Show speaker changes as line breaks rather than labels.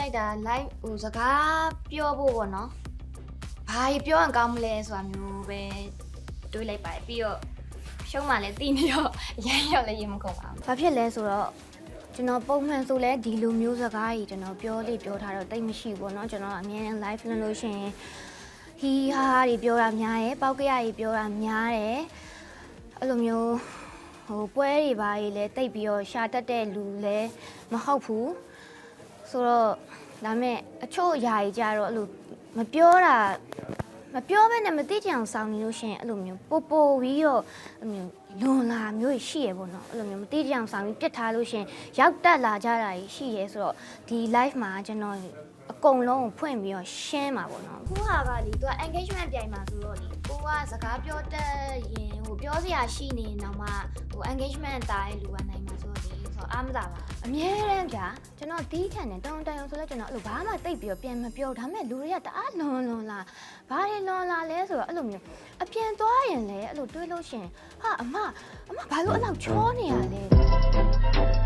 လိုက်တာ live ဟိုစကားပြောဖို့ပေါ့နော်ဘာကြီးပြောရင်ကောင်းမလဲဆိုတာမျိုးပဲတွေးလိုက်ပါတယ်ပြီးတော့ရှုံးမှလည်းတီးနေတော့အရင်ရောက်လည်းရင်မကုန်ပါဘူးဘာဖြစ်လဲဆိုတော့ကျွန်တော်ပုံမှန်ဆိုလဲဒီလိုမျိုးစကားကြီးကျွန်တော်ပြောလေပြောထားတော့တိတ်မရှိဘူးပေါ့နော်ကျွန်တော်အမြဲတမ်း live လုပ်လို့ရှိရင်ဟီဟာဟာတွေပြောတာများတယ်ပေါက်ကရတွေပြောတာများတယ်အဲ့လိုမျိုးဟိုပွဲတွေပါကြီးလဲတိတ်ပြီးတော့ရှာတက်တဲ့လူလဲမဟုတ်ဘူး ဆိုတော့ဒါမဲ့အချို့အရာကြီးကြတော့အဲ့လိုမပြောတာမပြောဘဲနဲ့မသိကြအောင်စောင်းနေလို့ရှိရင်အဲ့လိုမျိုးပိုပိုပြီးတော့အဲ့လိုမျိုးလွန်လာမျိုးရှိရပေါ့နော်အဲ့လိုမျိုးမသိကြအောင်စောင်းပြီးပြစ်ထားလို့ရှိရင်ရောက်တက်လာကြတာကြီးရှိရဲဆိုတော့ဒီ live မှာကျွန်တော်အကုန်လုံးကိုဖွင့်ပြီးတော့ရှင်းမှာပေါ့နော်ခုဟာကလေသူက engagement ပြိုင်မှာဆိုတော့လေကိုကစကားပြောတတ်ရင်ဟိုပြောစရာရှိနေရင်တော့မှဟို engagement တားရဲ့လူကနိုင်မှာဆိုတော့လေဆိုတော့ အားမသာပါအမြဲတမ်းကြာကျွန်တော်တီးခံတယ်တောင်းတန်အောင်ဆိုလဲကျွန်တော်အဲ့လိုဘာမှတိတ်ပြီးတော့ပြန်မပြောဒါမဲ့လူတွေကတအားလွန်လွန်လာဘာတွေလွန်လာလဲဆိုတော့အဲ့လိုမျိုးအပြန်သွားရင်လည်းအဲ့လိုတွေးလို့ရှရင်ဟာအမအမဘာလို့အဲ့လောက်ချောနေရလဲ